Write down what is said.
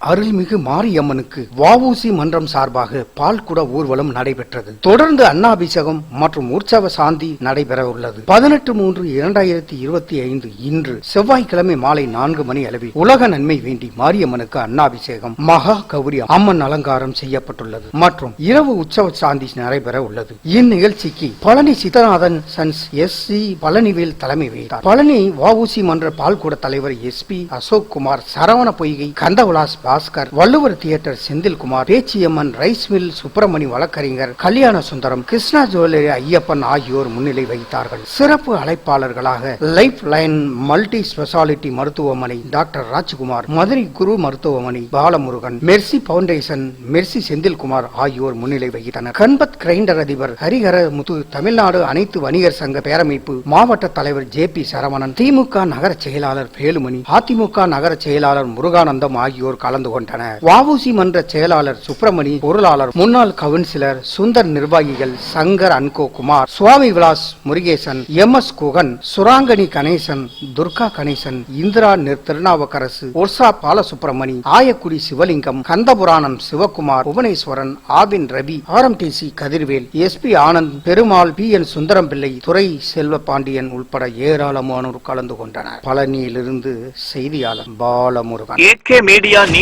அருள்மிகு மாரியம்மனுக்கு வஉசி மன்றம் சார்பாக பால்குட ஊர்வலம் நடைபெற்றது. தொடர்ந்து அன்னாபிஷேகம் மற்றும் உற்சவ சாந்தி நடைபெற உள்ளது பதினெட்டு மூன்று இரண்டாயிரத்தி இருபத்தி ஐந்து இன்று செவ்வாய்க்கிழமை மாலை நான்கு மணி அளவில் உலக நன்மை வேண்டி மாரியம்மனுக்கு அன்னாபிஷேகம் மகா கௌரி அம்மன் அலங்காரம் செய்யப்பட்டுள்ளது மற்றும் இரவு உற்சவ சாந்தி நடைபெற உள்ளது இந்நிகழ்ச்சிக்கு Palani Siddhanathan sons S C Palanivel தலைமை வைத்தார் பழனி வஉசி மன்ற பால்குட தலைவர் S P Ashok Kumar Saravana Poigai Kandavilas Bhaskar Valluvar theatre Senthilkumar Pechiamman rice mill Subramani வழக்கறிஞர் கல்யாண சுந்தரம் கிருஷ்ணா ஜுவல்லரி ஐயப்பன் ஆகியோர் முன்னிலை வகித்தார்கள். சிறப்பு அழைப்பாளர்களாக லைஃப் லைன் மல்டி ஸ்பெஷாலிட்டி மருத்துவமனை டாக்டர் ராஜ்குமார் மதுரை குரு மருத்துவமனை Balamurugan mercy foundation mercy Senthilkumar ஆகியோர் முன்னிலை வகித்தனர். கண்பத் கிரைண்டர் அதிபர் ஹரிஹர முத்து தமிழ்நாடு அனைத்து வணிகர் சங்க பேரமைப்பு மாவட்ட தலைவர் ஜே பி சரவணன் திமுக நகர செயலாளர் வேலுமணி அதிமுக நகர செயலாளர் முருகானந்தம் ஆகியோர் கலந்து கொண்டனர் வாவுசி மன்ற செயலாளர் சுப்பிரமணி பொருளாளர் முன்னாள் கவுன்சிலர் சுந்தர் நிர்வாகிகள் Shankar and co Kumar Swami Vilas Murugesan M S Guhan Surangani Ganesan Durga Ganesan Indira Thirunavukkarasu ஒர்சா Balasubramani Ayakudi Sivalingam Kandapuranam Sivakumar Bhuvaneswaran Aavin Ravi R M T C Kathirvel S P Anand Perumal P N Sundaram Pillai Selva Pandian உட்பட ஏராளமானோர் கலந்து கொண்டனர். பழனியிலிருந்து செய்தியாளர் Balamurugan. AK media